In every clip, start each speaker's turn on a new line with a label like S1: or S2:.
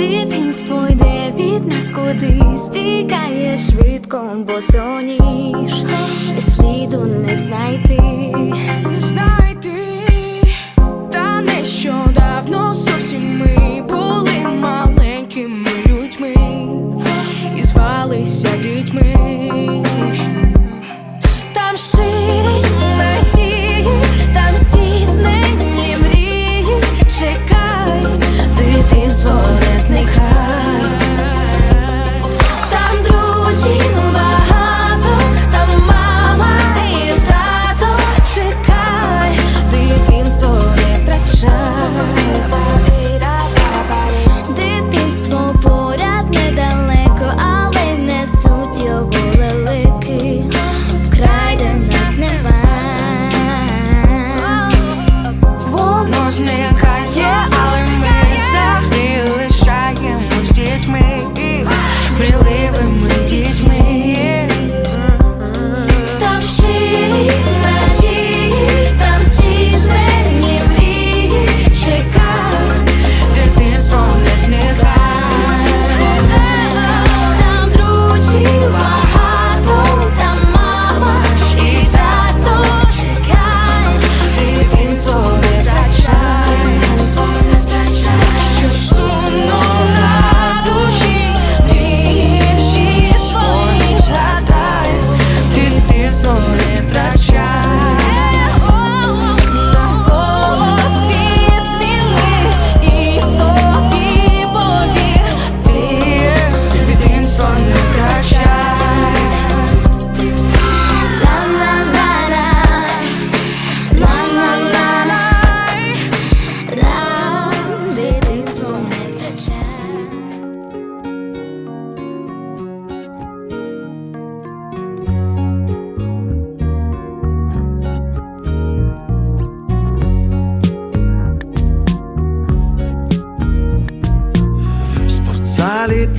S1: Дитинство йде від нас кудись, тікає швидко, бо соніж і сліду не знайти, не знайти, та
S2: нещодавно. сон.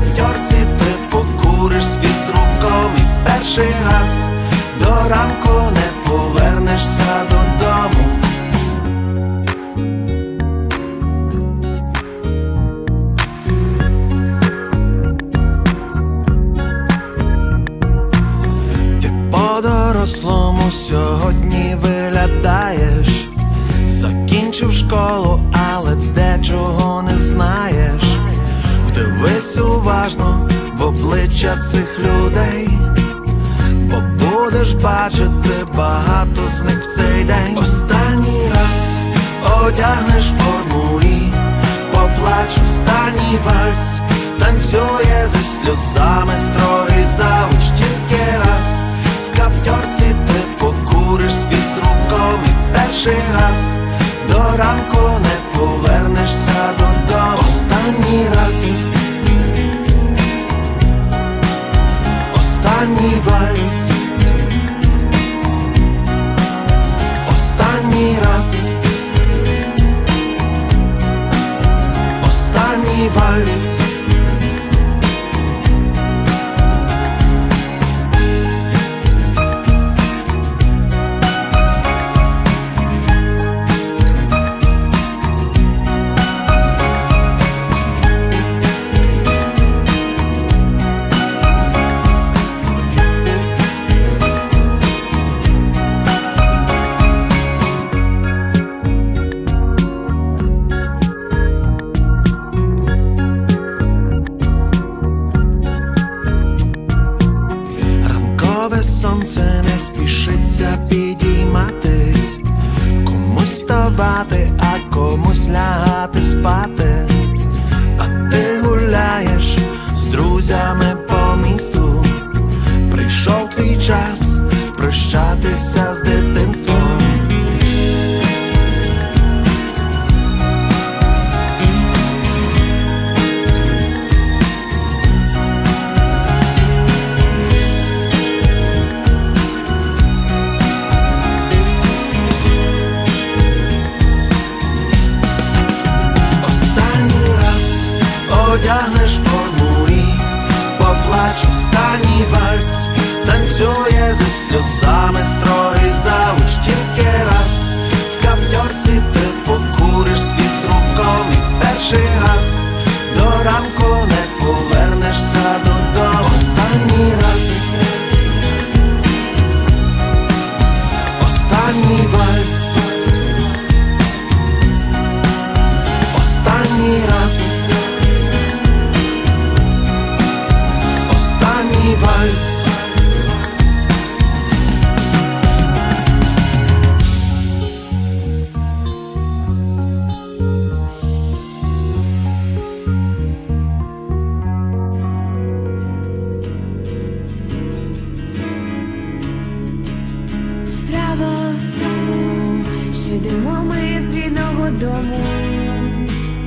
S2: В ти покуриш світ з руком і перший раз до ранку не повернешся додому. Ти по-дорослому сьогодні виглядаєш, закінчив школу, але дечого уважно в обличчя цих людей, бо будеш бачити багато з них в цей день. Останній раз одягнеш форму і поплач останній вальс, танцює зі сльозами строгий завуч тільки раз. В каптьорці ти покуриш світ з руком і перший раз до ранку не повернешся боролися з дитинством. Одягнеш час, останній вальс. Справа в тому, що
S1: йдемо ми з рідного дому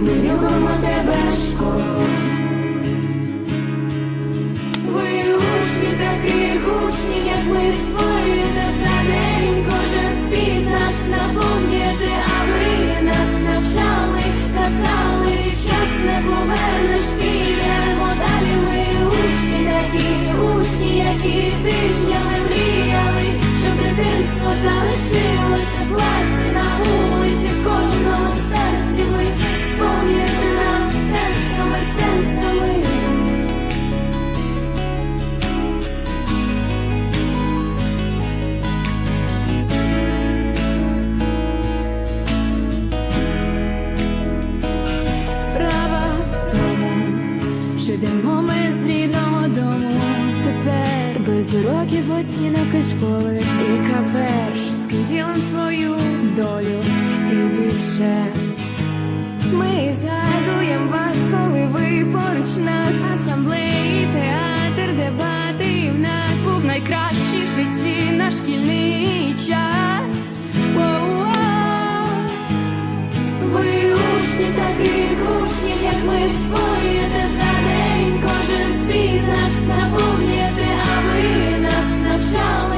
S1: Ми любимо тебе, школа. Ви учні такі гучні, як ми оцінок і школи. І каперш з ким свою долю і більше. Ми згадуємо вас, коли ви поруч нас. Асамблеї, театр, дебати в нас був найкращий в житті наш шкільний час. Воу-воу. Ви учні таких учнів, як ми створюєте за день кожен світ наш нас